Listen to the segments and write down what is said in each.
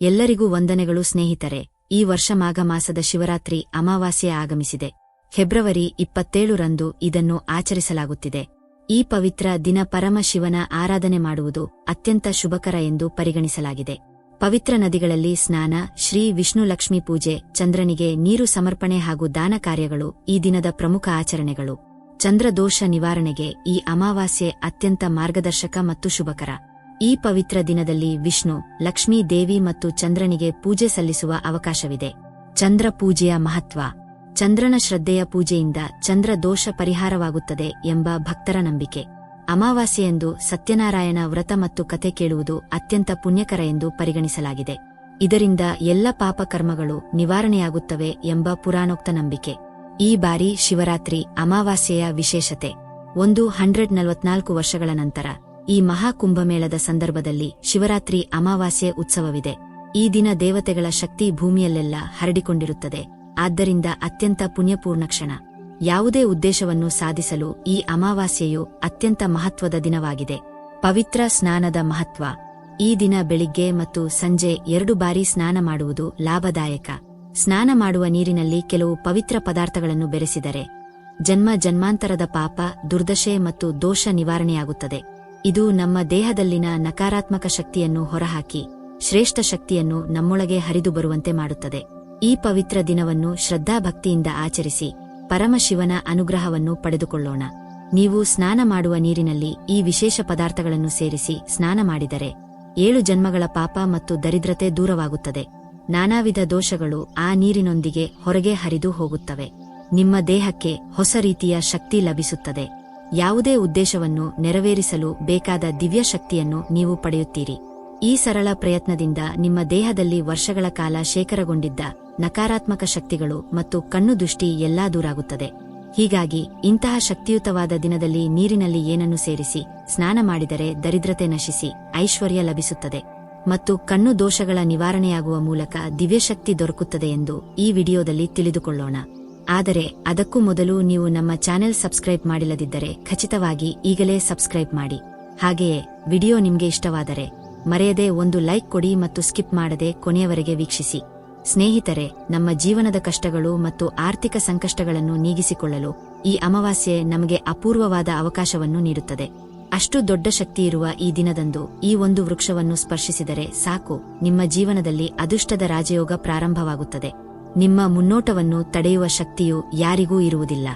ಎಲ್ಲರಿಗೂ ವಂದನೆಗಳು ಸ್ನೇಹಿತರೆ. ಈ ವರ್ಷ ಮಾಘ ಮಾಸದ ಶಿವರಾತ್ರಿ ಅಮಾವಾಸ್ಯೆ ಆಗಮಿಸಿದೆ. ಫೆಬ್ರವರಿ ಇಪ್ಪತ್ತೇಳರಂದು ಇದನ್ನು ಆಚರಿಸಲಾಗುತ್ತಿದೆ. ಈ ಪವಿತ್ರ ದಿನ ಪರಮಶಿವನ ಆರಾಧನೆ ಮಾಡುವುದು ಅತ್ಯಂತ ಶುಭಕರ ಎಂದು ಪರಿಗಣಿಸಲಾಗಿದೆ. ಪವಿತ್ರ ನದಿಗಳಲ್ಲಿ ಸ್ನಾನ, ಶ್ರೀ ವಿಷ್ಣು ಲಕ್ಷ್ಮೀ ಪೂಜೆ, ಚಂದ್ರನಿಗೆ ನೀರು ಸಮರ್ಪಣೆ ಹಾಗೂ ದಾನ ಕಾರ್ಯಗಳು ಈ ದಿನದ ಪ್ರಮುಖ ಆಚರಣೆಗಳು. ಚಂದ್ರದೋಷ ನಿವಾರಣೆಗೆ ಈ ಅಮಾವಾಸ್ಯೆ ಅತ್ಯಂತ ಮಾರ್ಗದರ್ಶಕ ಮತ್ತು ಶುಭಕರ. ಈ ಪವಿತ್ರ ದಿನದಲ್ಲಿ ವಿಷ್ಣು, ಲಕ್ಷ್ಮೀ ದೇವಿ ಮತ್ತು ಚಂದ್ರನಿಗೆ ಪೂಜೆ ಸಲ್ಲಿಸುವ ಅವಕಾಶವಿದೆ. ಚಂದ್ರ ಪೂಜೆಯ ಮಹತ್ವ. ಚಂದ್ರನ ಶ್ರದ್ಧೆಯ ಪೂಜೆಯಿಂದ ಚಂದ್ರ ದೋಷ ಪರಿಹಾರವಾಗುತ್ತದೆ ಎಂಬ ಭಕ್ತರ ನಂಬಿಕೆ. ಅಮಾವಾಸ್ಯೆಯೆಂದು ಸತ್ಯನಾರಾಯಣ ವ್ರತ ಮತ್ತು ಕತೆ ಕೇಳುವುದು ಅತ್ಯಂತ ಪುಣ್ಯಕರ ಎಂದು ಪರಿಗಣಿಸಲಾಗಿದೆ. ಇದರಿಂದ ಎಲ್ಲ ಪಾಪಕರ್ಮಗಳು ನಿವಾರಣೆಯಾಗುತ್ತವೆ ಎಂಬ ಪುರಾಣೋಕ್ತ ನಂಬಿಕೆ. ಈ ಬಾರಿ ಶಿವರಾತ್ರಿ ಅಮಾವಾಸ್ಯೆಯ ವಿಶೇಷತೆ. ಒಂದು ಹಂಡ್ರೆಡ್ ನಲವತ್ನಾಲ್ಕು ವರ್ಷಗಳ ನಂತರ. ಈ ಮಹಾಕುಂಭಮೇಳದ ಸಂದರ್ಭದಲ್ಲಿ ಶಿವರಾತ್ರಿ ಅಮಾವಾಸ್ಯೆ ಉತ್ಸವವಿದೆ. ಈ ದಿನ ದೇವತೆಗಳ ಶಕ್ತಿ ಭೂಮಿಯಲ್ಲೆಲ್ಲ ಹರಡಿಕೊಂಡಿರುತ್ತದೆ. ಆದ್ದರಿಂದ ಅತ್ಯಂತ ಪುಣ್ಯಪೂರ್ಣ ಕ್ಷಣ. ಯಾವುದೇ ಉದ್ದೇಶವನ್ನು ಸಾಧಿಸಲು ಈ ಅಮಾವಾಸ್ಯೆಯು ಅತ್ಯಂತ ಮಹತ್ವದ ದಿನವಾಗಿದೆ. ಪವಿತ್ರ ಸ್ನಾನದ ಮಹತ್ವ. ಈ ದಿನ ಬೆಳಿಗ್ಗೆ ಮತ್ತು ಸಂಜೆ ಎರಡು ಬಾರಿ ಸ್ನಾನ ಮಾಡುವುದು ಲಾಭದಾಯಕ. ಸ್ನಾನ ಮಾಡುವ ನೀರಿನಲ್ಲಿ ಕೆಲವು ಪವಿತ್ರ ಪದಾರ್ಥಗಳನ್ನು ಬೆರೆಸಿದರೆ ಜನ್ಮ ಜನ್ಮಾಂತರದ ಪಾಪ, ದುರ್ದಶೆ ಮತ್ತು ದೋಷ ನಿವಾರಣೆಯಾಗುತ್ತದೆ. ಇದು ನಮ್ಮ ದೇಹದಲ್ಲಿನ ನಕಾರಾತ್ಮಕ ಶಕ್ತಿಯನ್ನು ಹೊರಹಾಕಿ, ಶ್ರೇಷ್ಠ ಶಕ್ತಿಯನ್ನು ನಮ್ಮೊಳಗೆ ಹರಿದು ಬರುವಂತೆ ಮಾಡುತ್ತದೆ. ಈ ಪವಿತ್ರ ದಿನವನ್ನು ಶ್ರದ್ಧಾಭಕ್ತಿಯಿಂದ ಆಚರಿಸಿ, ಪರಮಶಿವನ ಅನುಗ್ರಹವನ್ನು ಪಡೆದುಕೊಳ್ಳೋಣ. ನೀವು ಸ್ನಾನ ಮಾಡುವ ನೀರಿನಲ್ಲಿ ಈ ವಿಶೇಷ ಪದಾರ್ಥಗಳನ್ನು ಸೇರಿಸಿ ಸ್ನಾನ ಮಾಡಿದರೆ, ಏಳು ಜನ್ಮಗಳ ಪಾಪ ಮತ್ತು ದರಿದ್ರತೆ ದೂರವಾಗುತ್ತದೆ. ನಾನಾವಿಧ ದೋಷಗಳು ಆ ನೀರಿನೊಂದಿಗೆ ಹೊರಗೆ ಹರಿದು ಹೋಗುತ್ತವೆ. ನಿಮ್ಮ ದೇಹಕ್ಕೆ ಹೊಸ ರೀತಿಯ ಶಕ್ತಿ ಲಭಿಸುತ್ತದೆ. ಯಾವುದೇ ಉದ್ದೇಶವನ್ನು ನೆರವೇರಿಸಲು ಬೇಕಾದ ದಿವ್ಯ ಶಕ್ತಿಯನ್ನು ನೀವು ಪಡೆಯುತ್ತೀರಿ. ಈ ಸರಳ ಪ್ರಯತ್ನದಿಂದ ನಿಮ್ಮ ದೇಹದಲ್ಲಿ ವರ್ಷಗಳ ಕಾಲ ಶೇಖರಗೊಂಡಿದ್ದ ನಕಾರಾತ್ಮಕ ಶಕ್ತಿಗಳು ಮತ್ತು ಕಣ್ಣು ದೃಷ್ಟಿ ಎಲ್ಲಾ ದೂರಾಗುತ್ತದೆ. ಹೀಗಾಗಿ ಇಂತಹ ಶಕ್ತಿಯುತವಾದ ದಿನದಲ್ಲಿ ನೀರಿನಲ್ಲಿ ಏನನ್ನು ಸೇರಿಸಿ, ಸ್ನಾನ ಮಾಡಿದರೆ ದರಿದ್ರತೆ ನಶಿಸಿ ಐಶ್ವರ್ಯ ಲಭಿಸುತ್ತದೆ. ಮತ್ತು ಕಣ್ಣು ದೋಷಗಳ ನಿವಾರಣೆಯಾಗುವ ಮೂಲಕ ದಿವ್ಯಶಕ್ತಿ ದೊರಕುತ್ತದೆ ಎಂದು ಈ ವಿಡಿಯೋದಲ್ಲಿ ತಿಳಿದುಕೊಳ್ಳೋಣ. ಆದರೆ ಅದಕ್ಕೂ ಮೊದಲು ನೀವು ನಮ್ಮ ಚಾನೆಲ್ ಸಬ್ಸ್ಕ್ರೈಬ್ ಮಾಡಿಲ್ಲದಿದ್ದರೆ ಖಚಿತವಾಗಿ ಈಗಲೇ ಸಬ್ಸ್ಕ್ರೈಬ್ ಮಾಡಿ. ಹಾಗೆಯೇ ವಿಡಿಯೋ ನಿಮಗೆ ಇಷ್ಟವಾದರೆ ಮರೆಯದೆ ಒಂದು ಲೈಕ್ ಕೊಡಿ ಮತ್ತು ಸ್ಕಿಪ್ ಮಾಡದೆ ಕೊನೆಯವರೆಗೆ ವೀಕ್ಷಿಸಿ. ಸ್ನೇಹಿತರೆ, ನಮ್ಮ ಜೀವನದ ಕಷ್ಟಗಳು ಮತ್ತು ಆರ್ಥಿಕ ಸಂಕಷ್ಟಗಳನ್ನು ನೀಗಿಸಿಕೊಳ್ಳಲು ಈ ಅಮಾವಾಸ್ಯೆ ನಮಗೆ ಅಪೂರ್ವವಾದ ಅವಕಾಶವನ್ನು ನೀಡುತ್ತದೆ. ಅಷ್ಟು ದೊಡ್ಡ ಶಕ್ತಿ ಇರುವ ಈ ದಿನದಂದು ಈ ಒಂದು ವೃಕ್ಷವನ್ನು ಸ್ಪರ್ಶಿಸಿದರೆ ಸಾಕು, ನಿಮ್ಮ ಜೀವನದಲ್ಲಿ ಅದೃಷ್ಟದ ರಾಜಯೋಗ ಪ್ರಾರಂಭವಾಗುತ್ತದೆ. ನಿಮ್ಮ ಮುನ್ನೋಟವನ್ನು ತಡೆಯುವ ಶಕ್ತಿಯು ಯಾರಿಗೂ ಇರುವುದಿಲ್ಲ.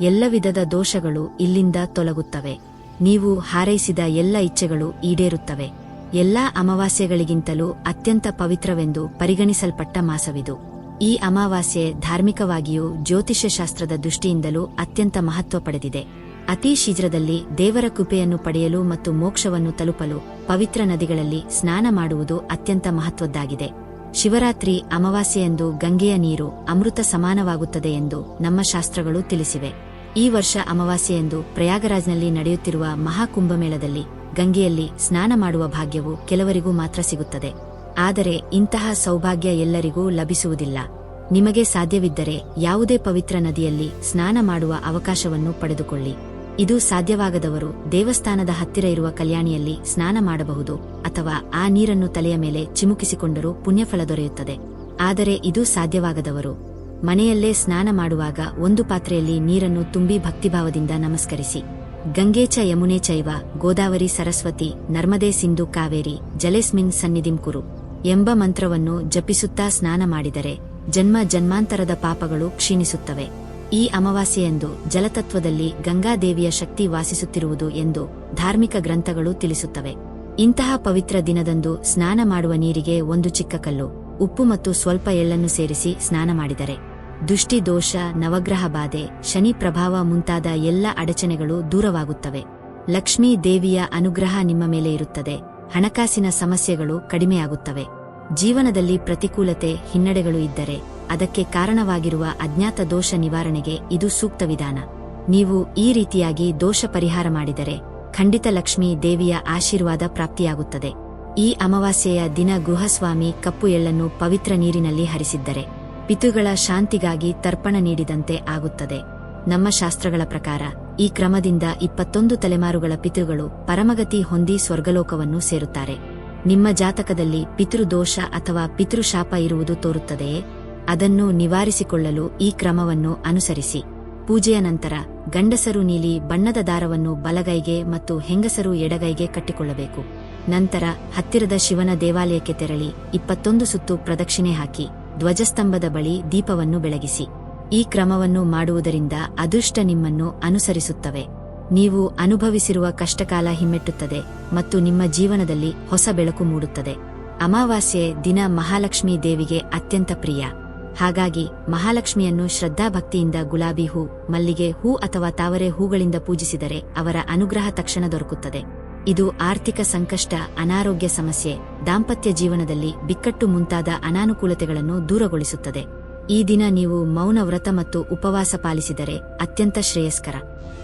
ಎಲ್ಲ ವಿಧದ ದೋಷಗಳು ಇಲ್ಲಿಂದ ತೊಲಗುತ್ತವೆ. ನೀವು ಹಾರೈಸಿದ ಎಲ್ಲ ಇಚ್ಛೆಗಳು ಈಡೇರುತ್ತವೆ. ಎಲ್ಲಾ ಅಮಾವಾಸ್ಯೆಗಳಿಗಿಂತಲೂ ಅತ್ಯಂತ ಪವಿತ್ರವೆಂದು ಪರಿಗಣಿಸಲ್ಪಟ್ಟ ಮಾಸವಿದು. ಈ ಅಮಾವಾಸ್ಯೆ ಧಾರ್ಮಿಕವಾಗಿಯೂ ಜ್ಯೋತಿಷ್ಯಶಾಸ್ತ್ರದ ದೃಷ್ಟಿಯಿಂದಲೂ ಅತ್ಯಂತ ಮಹತ್ವ ಪಡೆದಿದೆ. ಅತಿ ಶೀಘ್ರದಲ್ಲಿ ದೇವರ ಕೃಪೆಯನ್ನು ಪಡೆಯಲು ಮತ್ತು ಮೋಕ್ಷವನ್ನು ತಲುಪಲು ಪವಿತ್ರ ನದಿಗಳಲ್ಲಿ ಸ್ನಾನ ಮಾಡುವುದು ಅತ್ಯಂತ ಮಹತ್ವದ್ದಾಗಿದೆ. ಶಿವರಾತ್ರಿ ಅಮಾವಾಸ್ಯೆಯಂದು ಗಂಗೆಯ ನೀರು ಅಮೃತ ಸಮಾನವಾಗುತ್ತದೆ ಎಂದು ನಮ್ಮ ಶಾಸ್ತ್ರಗಳು ತಿಳಿಸಿವೆ. ಈ ವರ್ಷ ಅಮಾವಾಸ್ಯೆಯಂದು ಪ್ರಯಾಗರಾಜ್ನಲ್ಲಿ ನಡೆಯುತ್ತಿರುವ ಮಹಾಕುಂಭಮೇಳದಲ್ಲಿ ಗಂಗೆಯಲ್ಲಿ ಸ್ನಾನ ಮಾಡುವ ಭಾಗ್ಯವು ಕೆಲವರಿಗೂ ಮಾತ್ರ ಸಿಗುತ್ತದೆ. ಆದರೆ ಇಂತಹ ಸೌಭಾಗ್ಯ ಎಲ್ಲರಿಗೂ ಲಭಿಸುವುದಿಲ್ಲ. ನಿಮಗೆ ಸಾಧ್ಯವಿದ್ದರೆ ಯಾವುದೇ ಪವಿತ್ರ ನದಿಯಲ್ಲಿ ಸ್ನಾನ ಮಾಡುವ ಅವಕಾಶವನ್ನು ಪಡೆದುಕೊಳ್ಳಿ. ಇದು ಸಾಧ್ಯವಾಗದವರು ದೇವಸ್ಥಾನದ ಹತ್ತಿರ ಇರುವ ಕಲ್ಯಾಣಿಯಲ್ಲಿ ಸ್ನಾನ ಮಾಡಬಹುದು ಅಥವಾ ಆ ನೀರನ್ನು ತಲೆಯ ಮೇಲೆ ಚಿಮುಕಿಸಿಕೊಂಡರೂ ಪುಣ್ಯಫಲ ದೊರೆಯುತ್ತದೆ. ಆದರೆ ಇದು ಸಾಧ್ಯವಾಗದವರು ಮನೆಯಲ್ಲೇ ಸ್ನಾನ ಮಾಡುವಾಗ ಒಂದು ಪಾತ್ರೆಯಲ್ಲಿ ನೀರನ್ನು ತುಂಬಿ ಭಕ್ತಿಭಾವದಿಂದ ನಮಸ್ಕರಿಸಿ. ಗಂಗೇಚ ಯಮುನೆ ಚೈವ ಗೋದಾವರಿ ಸರಸ್ವತಿ ನರ್ಮದೆ ಸಿಂಧು ಕಾವೇರಿ ಜಲೆಸ್ಮಿನ್ ಸನ್ನಿಧಿಂಕುರು ಎಂಬ ಮಂತ್ರವನ್ನು ಜಪಿಸುತ್ತಾ ಸ್ನಾನ ಮಾಡಿದರೆ ಜನ್ಮ ಜನ್ಮಾಂತರದ ಪಾಪಗಳು ಕ್ಷೀಣಿಸುತ್ತವೆ. ಈ ಅಮಾವಾಸ್ಯೆಯೆಂದು ಜಲತತ್ವದಲ್ಲಿ ಗಂಗಾದೇವಿಯ ಶಕ್ತಿ ವಾಸಿಸುತ್ತಿರುವುದು ಎಂದು ಧಾರ್ಮಿಕ ಗ್ರಂಥಗಳು ತಿಳಿಸುತ್ತವೆ. ಇಂತಹ ಪವಿತ್ರ ದಿನದಂದು ಸ್ನಾನ ಮಾಡುವ ನೀರಿಗೆ ಒಂದು ಚಿಕ್ಕ ಕಲ್ಲು, ಉಪ್ಪು ಮತ್ತು ಸ್ವಲ್ಪ ಎಳ್ಳನ್ನು ಸೇರಿಸಿ ಸ್ನಾನ ಮಾಡಿದರೆ. ದುಷ್ಟಿದೋಷ ನವಗ್ರಹ ಬಾಧೆ, ಶನಿ ಪ್ರಭಾವ ಮುಂತಾದ ಎಲ್ಲ ಅಡಚಣೆಗಳು ದೂರವಾಗುತ್ತವೆ. ಲಕ್ಷ್ಮೀ ದೇವಿಯ ಅನುಗ್ರಹ ನಿಮ್ಮ ಮೇಲೆ ಇರುತ್ತದೆ. ಹಣಕಾಸಿನ ಸಮಸ್ಯೆಗಳು ಕಡಿಮೆಯಾಗುತ್ತವೆ. ಜೀವನದಲ್ಲಿ ಪ್ರತಿಕೂಲತೆ ಹಿನ್ನಡೆಗಳು ಇದ್ದರೆ ಅದಕ್ಕೆ ಕಾರಣವಾಗಿರುವ ಅಜ್ಞಾತ ದೋಷ ನಿವಾರಣೆಗೆ ಇದು ಸೂಕ್ತ ವಿಧಾನ. ನೀವು ಈ ರೀತಿಯಾಗಿ ದೋಷ ಪರಿಹಾರ ಮಾಡಿದರೆ ಖಂಡಿತ ಲಕ್ಷ್ಮೀ ದೇವಿಯ ಆಶೀರ್ವಾದ ಪ್ರಾಪ್ತಿಯಾಗುತ್ತದೆ. ಈ ಅಮಾವಾಸ್ಯೆಯ ದಿನ ಗೃಹಸ್ವಾಮಿ ಕಪ್ಪು ಎಳ್ಳನ್ನು ಪವಿತ್ರ ನೀರಿನಲ್ಲಿ ಹರಿಸಿದ್ದರೆ ಪಿತುಗಳ ಶಾಂತಿಗಾಗಿ ತರ್ಪಣ ನೀಡಿದಂತೆ ಆಗುತ್ತದೆ. ನಮ್ಮ ಶಾಸ್ತ್ರಗಳ ಪ್ರಕಾರ ಈ ಕ್ರಮದಿಂದ ಇಪ್ಪತ್ತೊಂದು ತಲೆಮಾರುಗಳ ಪಿತೃಗಳು ಪರಮಗತಿ ಹೊಂದಿ ಸ್ವರ್ಗಲೋಕವನ್ನು ಸೇರುತ್ತಾರೆ. ನಿಮ್ಮ ಜಾತಕದಲ್ಲಿ ಪಿತೃದೋಷ ಅಥವಾ ಪಿತೃಶಾಪ ಇರುವುದು ತೋರುತ್ತದೆಯೇ? ಅದನ್ನು ನಿವಾರಿಸಿಕೊಳ್ಳಲು ಈ ಕ್ರಮವನ್ನು ಅನುಸರಿಸಿ. ಪೂಜೆಯ ನಂತರ ಗಂಡಸರು ನೀಲಿ ಬಣ್ಣದ ದಾರವನ್ನು ಬಲಗೈಗೆ ಮತ್ತು ಹೆಂಗಸರು ಎಡಗೈಗೆ ಕಟ್ಟಿಕೊಳ್ಳಬೇಕು. ನಂತರ ಹತ್ತಿರದ ಶಿವನ ದೇವಾಲಯಕ್ಕೆ ತೆರಳಿ ಇಪ್ಪತ್ತೊಂದು ಸುತ್ತು ಪ್ರದಕ್ಷಿಣೆ ಹಾಕಿ ಧ್ವಜಸ್ತಂಭದ ಬಳಿ ದೀಪವನ್ನು ಬೆಳಗಿಸಿ. ಈ ಕ್ರಮವನ್ನು ಮಾಡುವುದರಿಂದ ಅದೃಷ್ಟ ನಿಮ್ಮನ್ನು ಅನುಸರಿಸುತ್ತವೆ. ನೀವು ಅನುಭವಿಸಿರುವ ಕಷ್ಟಕಾಲ ಹಿಮ್ಮೆಟ್ಟುತ್ತದೆ ಮತ್ತು ನಿಮ್ಮ ಜೀವನದಲ್ಲಿ ಹೊಸ ಬೆಳಕು ಮೂಡುತ್ತದೆ. ಅಮಾವಾಸ್ಯೆ ದಿನ ಮಹಾಲಕ್ಷ್ಮೀ ದೇವಿಗೆ ಅತ್ಯಂತ ಪ್ರಿಯ. ಹಾಗಾಗಿ ಮಹಾಲಕ್ಷ್ಮಿಯನ್ನು ಶ್ರದ್ಧಾಭಕ್ತಿಯಿಂದ ಗುಲಾಬಿ ಹೂ, ಮಲ್ಲಿಗೆ ಹೂ ಅಥವಾ ತಾವರೆ ಹೂಗಳಿಂದ ಪೂಜಿಸಿದರೆ ಅವರ ಅನುಗ್ರಹ ತಕ್ಷಣ ದೊರಕುತ್ತದೆ. ಇದು ಆರ್ಥಿಕ ಸಂಕಷ್ಟ, ಅನಾರೋಗ್ಯ ಸಮಸ್ಯೆ, ದಾಂಪತ್ಯ ಜೀವನದಲ್ಲಿ ಬಿಕ್ಕಟ್ಟು ಮುಂತಾದ ಅನಾನುಕೂಲತೆಗಳನ್ನು ದೂರಗೊಳಿಸುತ್ತದೆ. ಈ ದಿನ ನೀವು ಮೌನ ವ್ರತ ಮತ್ತು ಉಪವಾಸ ಪಾಲಿಸಿದರೆ ಅತ್ಯಂತ ಶ್ರೇಯಸ್ಕರ.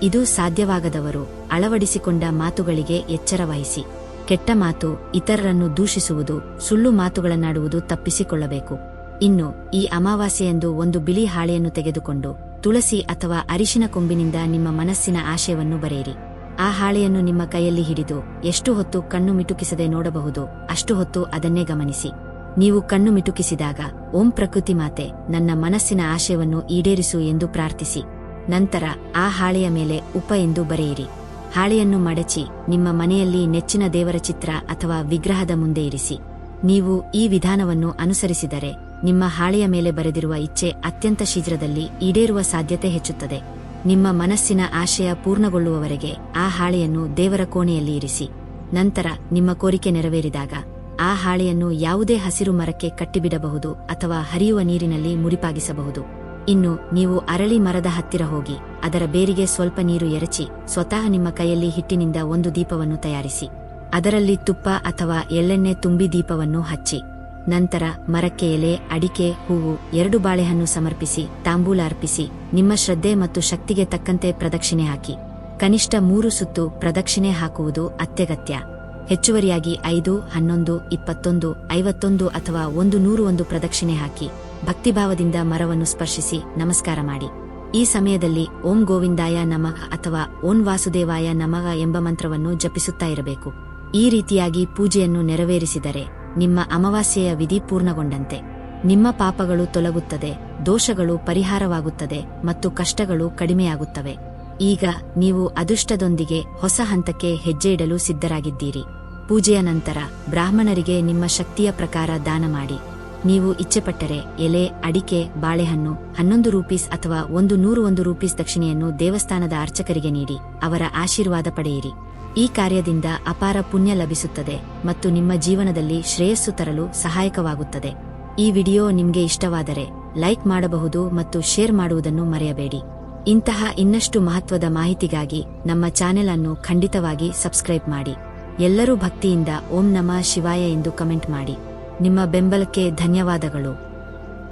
ಇದು ಸಾಧ್ಯವಾಗದವರು ಅಳವಡಿಸಿಕೊಂಡ ಮಾತುಗಳಿಗೆ ಎಚ್ಚರ ವಹಿಸಿ. ಕೆಟ್ಟ ಮಾತು ಇತರರನ್ನು ದೂಷಿಸುವುದು, ಸುಳ್ಳು ಮಾತುಗಳನ್ನಾಡುವುದು ತಪ್ಪಿಸಿಕೊಳ್ಳಬೇಕು. ಇನ್ನು ಈ ಅಮಾವಾಸ್ಯೆಯಂದು ಒಂದು ಬಿಳಿ ಹಾಳೆಯನ್ನು ತೆಗೆದುಕೊಂಡು ತುಳಸಿ ಅಥವಾ ಅರಿಶಿನ ಕೊಂಬಿನಿಂದ ನಿಮ್ಮ ಮನಸ್ಸಿನ ಆಶಯವನ್ನು ಬರೆಯಿರಿ. ಆ ಹಾಳೆಯನ್ನು ನಿಮ್ಮ ಕೈಯಲ್ಲಿ ಹಿಡಿದು ಎಷ್ಟು ಹೊತ್ತು ಕಣ್ಣು ಮಿಟುಕಿಸದೆ ನೋಡಬಹುದು, ಅಷ್ಟು ಹೊತ್ತು ಅದನ್ನೇ ಗಮನಿಸಿ. ನೀವು ಕಣ್ಣು ಮಿಟುಕಿಸಿದಾಗ, ಓಂ ಪ್ರಕೃತಿ ಮಾತೆ, ನನ್ನ ಮನಸ್ಸಿನ ಆಶಯವನ್ನು ಈಡೇರಿಸು ಎಂದು ಪ್ರಾರ್ಥಿಸಿ. ನಂತರ ಆ ಹಾಳೆಯ ಮೇಲೆ ಉಪ ಎಂದು ಬರೆಯಿರಿ. ಹಾಳೆಯನ್ನು ಮಡಚಿ ನಿಮ್ಮ ಮನೆಯಲ್ಲಿ ನೆಚ್ಚಿನ ದೇವರ ಚಿತ್ರ ಅಥವಾ ವಿಗ್ರಹದ ಮುಂದೆ ಇರಿಸಿ. ನೀವು ಈ ವಿಧಾನವನ್ನು ಅನುಸರಿಸಿದರೆ ನಿಮ್ಮ ಹಾಳೆಯ ಮೇಲೆ ಬರೆದಿರುವ ಇಚ್ಛೆ ಅತ್ಯಂತ ಶೀಘ್ರದಲ್ಲಿ ಈಡೇರುವ ಸಾಧ್ಯತೆ ಹೆಚ್ಚುತ್ತದೆ. ನಿಮ್ಮ ಮನಸ್ಸಿನ ಆಶಯ ಪೂರ್ಣಗೊಳ್ಳುವವರೆಗೆ ಆ ಹಾಳೆಯನ್ನು ದೇವರ ಕೋಣೆಯಲ್ಲಿ ಇರಿಸಿ. ನಂತರ ನಿಮ್ಮ ಕೋರಿಕೆ ನೆರವೇರಿದಾಗ ಆ ಹಾಳೆಯನ್ನು ಯಾವುದೇ ಹಸಿರು ಮರಕ್ಕೆ ಕಟ್ಟಿಬಿಡಬಹುದು ಅಥವಾ ಹರಿಯುವ ನೀರಿನಲ್ಲಿ ಮುಡಿಪಾಗಿಸಬಹುದು. ಇನ್ನು ನೀವು ಅರಳಿ ಮರದ ಹತ್ತಿರ ಹೋಗಿ, ಅದರ ಬೇರಿಗೆ ಸ್ವಲ್ಪ ನೀರು ಎರಚಿ, ಸ್ವತಃ ನಿಮ್ಮ ಕೈಯಲ್ಲಿ ಹಿಟ್ಟಿನಿಂದ ಒಂದು ದೀಪವನ್ನು ತಯಾರಿಸಿ. ಅದರಲ್ಲಿ ತುಪ್ಪ ಅಥವಾ ಎಳ್ಳೆಣ್ಣೆ ತುಂಬಿ ದೀಪವನ್ನು ಹಚ್ಚಿ. ನಂತರ ಮರಕ್ಕೆ ಎಲೆ, ಅಡಿಕೆ, ಹೂವು ಎರಡು ಬಾಳೆಹಣ್ಣು ಸಮರ್ಪಿಸಿ, ತಾಂಬೂಲ ಅರ್ಪಿಸಿ, ನಿಮ್ಮ ಶ್ರದ್ಧೆ ಮತ್ತು ಶಕ್ತಿಗೆ ತಕ್ಕಂತೆ ಪ್ರದಕ್ಷಿಣೆ ಹಾಕಿ. ಕನಿಷ್ಠ ಮೂರು ಸುತ್ತು ಪ್ರದಕ್ಷಿಣೆ ಹಾಕುವುದು ಅತ್ಯಗತ್ಯ. ಹೆಚ್ಚುವರಿಯಾಗಿ ಐದು, ಹನ್ನೊಂದು, ಇಪ್ಪತ್ತೊಂದು, ಐವತ್ತೊಂದು ಅಥವಾ ಒಂದು ನೂರು ಒಂದು ಪ್ರದಕ್ಷಿಣೆ ಹಾಕಿ. ಭಕ್ತಿಭಾವದಿಂದ ಮರವನ್ನು ಸ್ಪರ್ಶಿಸಿ ನಮಸ್ಕಾರ ಮಾಡಿ. ಈ ಸಮಯದಲ್ಲಿ ಓಂ ಗೋವಿಂದಾಯ ನಮಃ ಅಥವಾ ಓಂ ವಾಸುದೇವಾಯ ನಮಃ ಎಂಬ ಮಂತ್ರವನ್ನು ಜಪಿಸುತ್ತಾ ಇರಬೇಕು. ಈ ರೀತಿಯಾಗಿ ಪೂಜೆಯನ್ನು ನೆರವೇರಿಸಿದರೆ ನಿಮ್ಮ ಅಮಾವಾಸ್ಯೆಯ ವಿಧಿ ಪೂರ್ಣಗೊಂಡಂತೆ. ನಿಮ್ಮ ಪಾಪಗಳು ತೊಲಗುತ್ತದೆ, ದೋಷಗಳು ಪರಿಹಾರವಾಗುತ್ತದೆ ಮತ್ತು ಕಷ್ಟಗಳು ಕಡಿಮೆಯಾಗುತ್ತವೆ. ಈಗ ನೀವು ಅದೃಷ್ಟದೊಂದಿಗೆ ಹೊಸ ಹಂತಕ್ಕೆ ಹೆಜ್ಜೆ ಇಡಲು ಸಿದ್ಧರಾಗಿದ್ದೀರಿ. ಪೂಜೆಯ ನಂತರ ಬ್ರಾಹ್ಮಣರಿಗೆ ನಿಮ್ಮ ಶಕ್ತಿಯ ಪ್ರಕಾರ ದಾನ ಮಾಡಿ. ನೀವು ಇಚ್ಛೆಪಟ್ಟರೆ ಎಲೆ, ಅಡಿಕೆ, ಬಾಳೆಹಣ್ಣು, ಹನ್ನೊಂದು ರೂಪೀಸ್ ಅಥವಾ ಒಂದು ನೂರು ಒಂದು ರೂಪೀಸ್ ದಕ್ಷಿಣೆಯನ್ನು ದೇವಸ್ಥಾನದ ಅರ್ಚಕರಿಗೆ ನೀಡಿ, ಅವರ ಆಶೀರ್ವಾದ ಪಡೆಯಿರಿ. ಈ ಕಾರ್ಯದಿಂದ ಅಪಾರ ಪುಣ್ಯ ಲಭಿಸುತ್ತದೆ ಮತ್ತು ನಿಮ್ಮ ಜೀವನದಲ್ಲಿ ಶ್ರೇಯಸ್ಸು ತರಲು ಸಹಾಯಕವಾಗುತ್ತದೆ. ಈ ವಿಡಿಯೋ ನಿಮಗೆ ಇಷ್ಟವಾದರೆ ಲೈಕ್ ಮಾಡಬಹುದು ಮತ್ತು ಶೇರ್ ಮಾಡುವುದನ್ನು ಮರೆಯಬೇಡಿ. ಇಂತಹ ಇನ್ನಷ್ಟು ಮಹತ್ವದ ಮಾಹಿತಿಗಾಗಿ ನಮ್ಮ ಚಾನೆಲ್ ಅನ್ನು ಖಂಡಿತವಾಗಿ ಸಬ್ಸ್ಕ್ರೈಬ್ ಮಾಡಿ. ಎಲ್ಲರೂ ಭಕ್ತಿಯಿಂದ ಓಂ ನಮಃ ಶಿವಾಯ ಎಂದು ಕಮೆಂಟ್ ಮಾಡಿ. ನಿಮ್ಮ ಬೆಂಬಲಕ್ಕೆ ಧನ್ಯವಾದಗಳು.